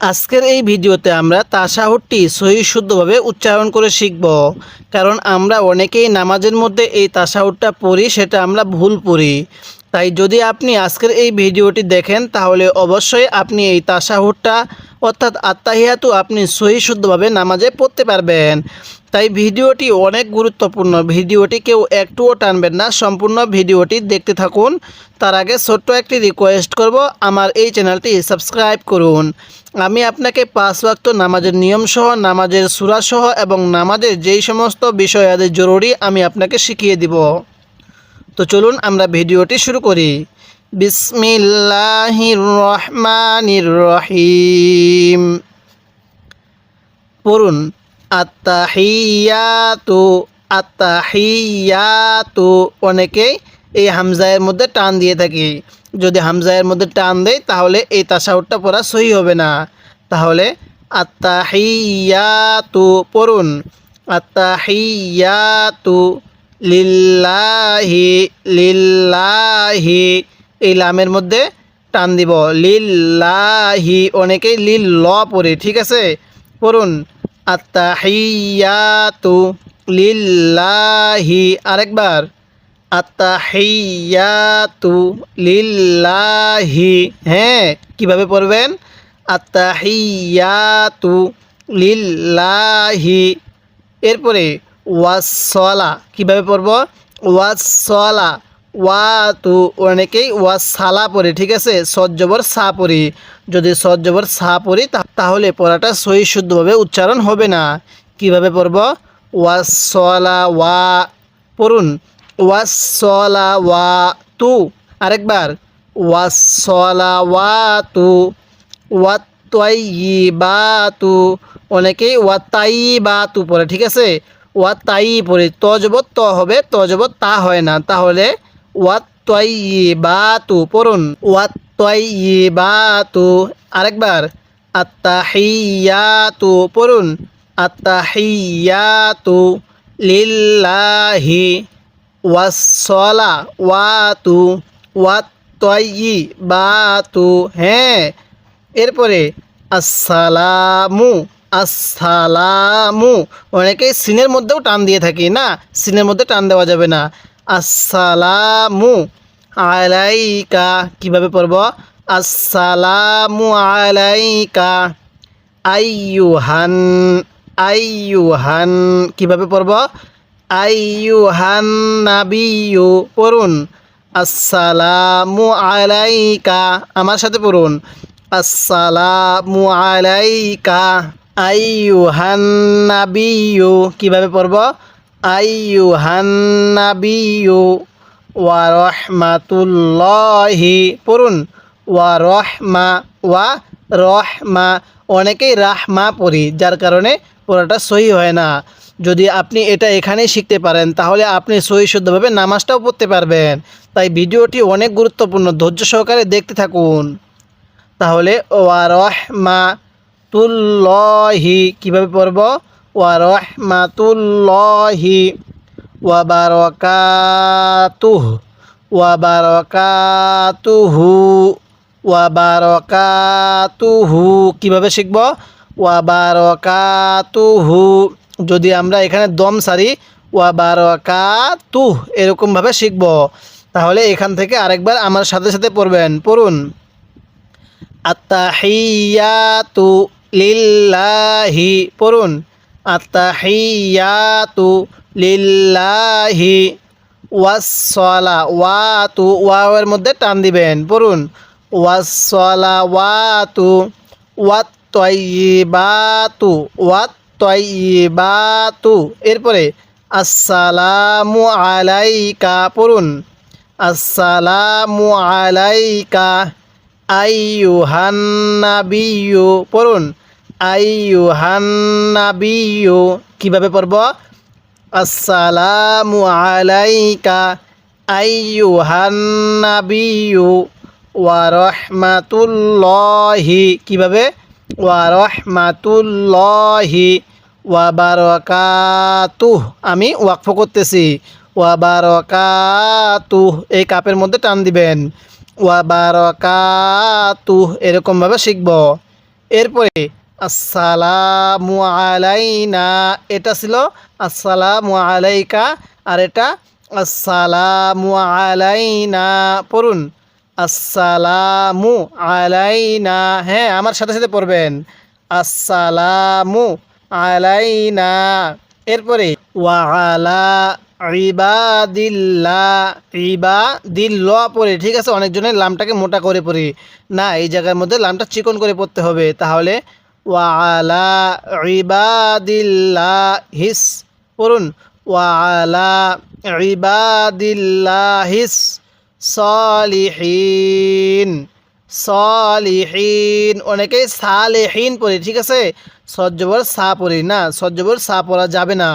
আজকের এই ভিডিওতে আমরা তাশাহুদটি সহি শুদ্ধভাবে উচ্চারণ করে শিখব। কারণ আমরা অনেকেই নামাজের মধ্যে এই তাশাহুদটা পড়ি, সেটা আমরা ভুল পড়ি। তাই যদি আপনি আজকের এই ভিডিওটি দেখেন, তাহলে অবশ্যই আপনি এই তাশাহুদটা অর্থাৎ আত্মাহিয়াতু আপনি সহি শুদ্ধভাবে নামাজে পড়তে পারবেন। তাই ভিডিওটি অনেক গুরুত্বপূর্ণ। ভিডিওটি কেউ একটুও টানবেন না, সম্পূর্ণ ভিডিওটি দেখতে থাকুন। তার আগে ছোট্ট একটি রিকোয়েস্ট করব, আমার এই চ্যানেলটি সাবস্ক্রাইব করুন। আমি আপনাকে পাঁচ ওয়াক্ত নামাজের নিয়মসহ নামাজের সুরাসহ এবং নামাজের যেই সমস্ত বিষয়াদি জরুরি, আমি আপনাকে শিখিয়ে দিব। তো চলুন আমরা ভিডিওটি শুরু করি। বিসমিল্লাহির রহমানির রহিম পড়ুন। আত্তাহিয়াতু আত্তাহিয়াতু। অনেকেই এই হামজায়ের মধ্যে টান দিয়ে থাকি। যদি হামজায়ের মধ্যে টান দেয় তাহলে এই তাসাউটটা পড়া সহি হবে না। তাহলে আত্তাহিয়াতু পড়ুন। আত্তাহিয়াতু লিল্লাহি লিল্লাহি। এই লামের মধ্যে টান দিব। লিল্লাহি, অনেকেই লিল ল পড়ে, ঠিক আছে? পড়ুন। আত্তাহিয়াতু লিল্লাহি, আরেকবার। আত্তাহিয়াতু লিল্লাহি। হ্যাঁ কীভাবে পড়বেন? আত্তাহিয়াতু লিল্লাহি। এরপরে ওয়াসলা কীভাবে পড়ব? ওয়াসলা ওয়া তু অনেকেই ওয়াসালা পড়ে, ঠিক আছে? সজ্জবর সা পড়ি। যদি সজ্জবর সা পড়ি তাহলে পড়াটা সহি শুদ্ধভাবে উচ্চারণ হবে না। কীভাবে পড়ব? ওয়াসলা ওয়া, পড়ুন। ওয়াসলা ওয়া তু আরেকবার ওয়াসলা ওয়া তু ওয়াত্তাইবাতু অনেকেই ওয়াত্তাইবাতু পড়ে, ঠিক আছে? ওয়াত্তাই পড়ে, তজবত ত হবে, তজবত তা হয় না। তাহলে ওয়াত্তাইবাতু পড়ুন ওয়াত্তাইবাতু আরেকবার, আত্তাহিয়াতু পড়ুন, আত্তাহিয়াতু লিল্লাহি। ওয়াসলা ওয়াতু ওয়াত্তাইবাতু হ্যাঁ। এরপরে আসসালামু আসসালামু। অনেকেই সিনের মধ্যেও টান দিয়ে থাকি, না? সিনের মধ্যে টান দেওয়া যাবে না। আসসালামু আলাইকা, কীভাবে পড়ব? আসসালামু আলাইকা, আইয়ুহান আইয়ুহান, কীভাবে পড়ব? আইয়ুহান নাবিয়ু পড়ুন। আসসালামু আলাইকা, আমার সাথে পড়ুন। আসসালামু আলাইকা, আইয়ুহান নাবিয়ু কীভাবে পড়ব? আইয়ুহান নাবিয়ু ওয়া রহমাতুল্লাহি, পড়ুন। ওয়া রহমা ওয়া রহমা, অনেকেই রাহমা পড়ি, যার কারণে পড়াটা সহি হয় না। যদি আপনি এটা এখানেই শিখতে পারেন, তাহলে আপনি সহি শুদ্ধভাবে নামাজটাও পড়তে পারবেন। তাই ভিডিওটি অনেক গুরুত্বপূর্ণ, ধৈর্য সহকারে দেখতে থাকুন। তাহলে ওয়া রহমা তুল্লহি কীভাবে পড়ব? ওয়া রহমাতুল্লহি ওয়া বারকাতুহ ওয়া বারকাতুহু ওয়া বারকাতুহু কীভাবে শিখব? ওয়া বারকাতুহু যদি আমরা এখানে দম সারি, ওয়া বারকাতুহ এরকমভাবে শিখব, তাহলে এখান থেকে আরেকবার আমার সাথে সাথে পড়বেন, পড়ুন। আত্তাহিয়াতু লিল্লাহি, পড়ুন। আত্তাহিয়াতু লিল্লাহি ওয়াসলা ওয়াতু ওয়াওয়ের মধ্যে টান দিবেন, পড়ুন। ওয়াসলা ওয়াতু ওয়াত্তয়িবাতু ওয়াত্তয়িবাতু এরপরে, আসসালামু আলাইকা পড়ুন। আসসালামু আলাইকা আইয়ুহান নাবিয়্যু পড়ুন। আইয়ুহান নাবিয়্যু কীভাবে পড়ব? আসসালামু আলাইকা আইয়ুহান নাবিয়্যু ওয়া রাহমাতুল্লাহি। কীভাবে? ওয়া রাহমাতুল্লাহি। ওয়া বারাকাতুহ আমি ওয়াকফ করতেছি। ওয়া বারাকাতুহ এই কাপের মধ্যে টান দিবেন। ওয়া বারাকাতুহ এরকমভাবে শিখব। এরপরে, আসসালামু আলাইনা। এটা ছিল আসসালামু আলাইকা। আর এটা আসসালামু আলাইনা। পড়ুন। আসসালামু আলাইনা। হ্যাঁ আমার সাথে সাথে পড়বেন। আসসালামু আলাইনা। এরপরে ওয়ালা ইবাদিল্লাহ ইবাদিল্ল পড়ে, ঠিক আছে? অনেকজনের লামটাকে মোটা করে পড়ি। না, এই জায়গার মধ্যে লামটা চিকন করে পড়তে হবে। তাহলে ওয়ালা ইবাদিল্লাহ হিস পড়ুন। ওয়ালা ইবাদিল্লাহিস সলিহীন সলিহীন। অনেকেই সালেহীন পড়ি, ঠিক আছে? সজ্জবর সা পড়ি না সজ্জবর সা পড়া যাবে না।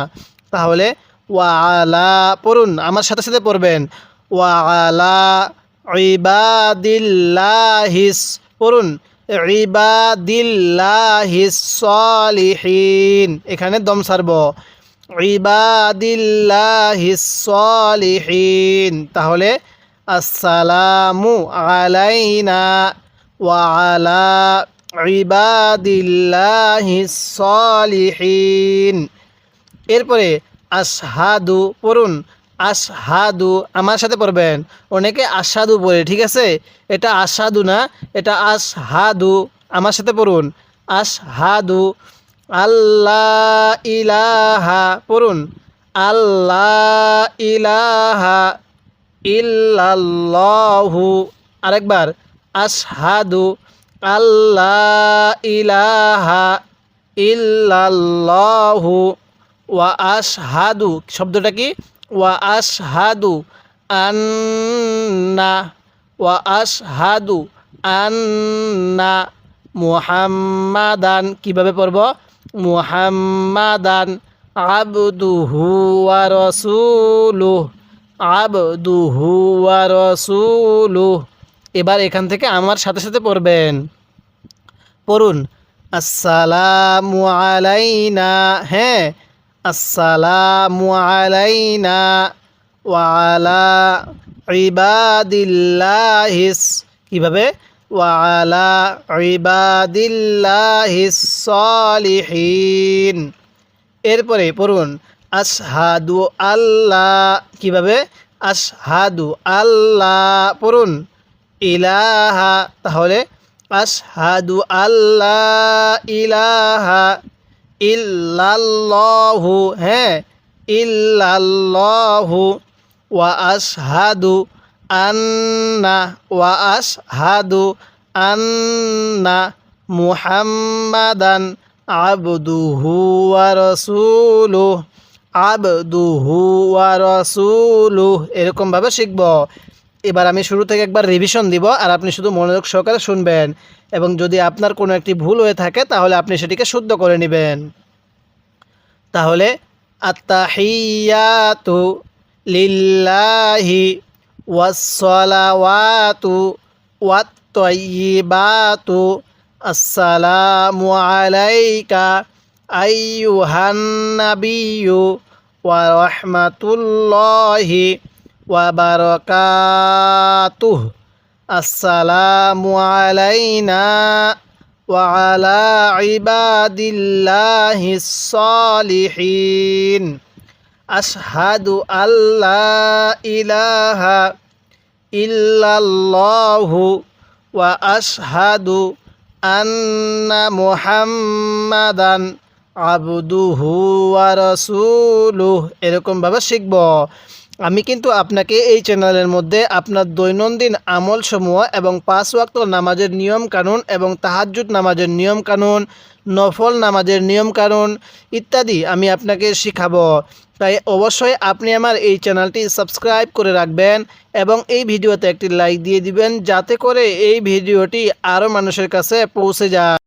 তাহলে ওয়ালা পড়ুন, আমার সাথে সাথে পড়বেন। ওয়ালা ইবাদিল্লাহিস পড়ুন ইবাদিল্লাহিস সলিহীন। এখানে দম সারব। ইবাদিল্লাহিস সলিহীন। তাহলে আসসালামু আলাইনা ওয়ালা ইবাদিল্লাহিস সলিহীন। এরপরে আশহাদু পড়ুন। আশহাদু আমার সাথে পড়বেন। অনেকে আশাদু পড়ে, ঠিক আছে? এটা আশাদু না, এটা আশহাদু আমার সাথে পড়ুন। আশহাদু আল্লাহ ইলাহা পড়ুন। আল্লাহ ইলাহা ইল্লাল্লাহু। আরেকবার, আশহাদু আল্লাহ ইলাহা ইল্লাল্লাহু ওয়া আশহাদু, শব্দটা কি? ওয়া আশহাদু আন্না, ওয়া আশহাদু আন্না মুহাম্মাদান, কীভাবে পড়ব? মুহাম্মাদান আবদুহু ওয়া রাসূলুহু, আবদুহু ওয়া রাসূলুহু। এবার এখান থেকে আমার সাথে সাথে পড়বেন। পড়ুন, আসসালামু আলাইনা হ্যাঁ আসসালামু আলাইনা ওয়ালা ইবাদিল্লাহিস কীভাবে? ওয়ালা ইবাদিল্লাহিস সলিহিন এরপরে পড়ুন, আশহাদু আল্লাহ কীভাবে? আশহাদু আল্লাহ পড়ুন ইলাহা, তাহলে আশহাদু আল্লাহ ইলাহা ইল্লাল্লাহু হ্যাঁ ইল্লাল্লাহু, ওয়া আশহাদু আন্না, ওয়া আশহাদু আন্না মুহাম্মাদান আবদুহু ওয়া রাসূলুহু, আবদুহু ওয়া এরকমভাবে শিখব। এবার আমি শুরু থেকে একবার রিভিশন দিব আর আপনি শুধু মনোযোগ সহকারে শুনবেন এবং যদি আপনার কোনো একটি ভুল হয়ে থাকে তাহলে আপনি সেটিকে শুদ্ধ করে নেবেন। তাহলে, আত্তাহিয়াতু লিল্লাহি ওয়াসসালাওয়াতু ওয়াত-তাইয়্যিবাতু আসসালামু আলাইকা আইয়ুহান ওয়া রাহমাতুল্লাহি ওয়া বারাকাতুহু আসসালামু আলাইনা وعلى عباد الله الصالحين أشهد أن لا إله إلا الله وأشهد أن محمدا আবদুহু ওয়া রাসূলুহ এরকম ভাবে শিখব আমি কিন্তু আপনাকে এই চ্যানেলের মধ্যে আপনার দৈনন্দিন আমল সমূহ এবং পাঁচ ওয়াক্ত নামাজের নিয়ম কানুন এবং তাহাজ্জুদ নামাজের নিয়ম কানুন নফল নামাজের নিয়ম কানুন ইত্যাদি আমি আপনাকে শিখাবো। তাই অবশ্যই আপনি আমার এই চ্যানেলটি সাবস্ক্রাইব করে রাখবেন এবং এই ভিডিওতে একটি লাইক দিয়ে দিবেন, যাতে করে এই ভিডিওটি আরও মানুষের কাছে পৌঁছে যায়।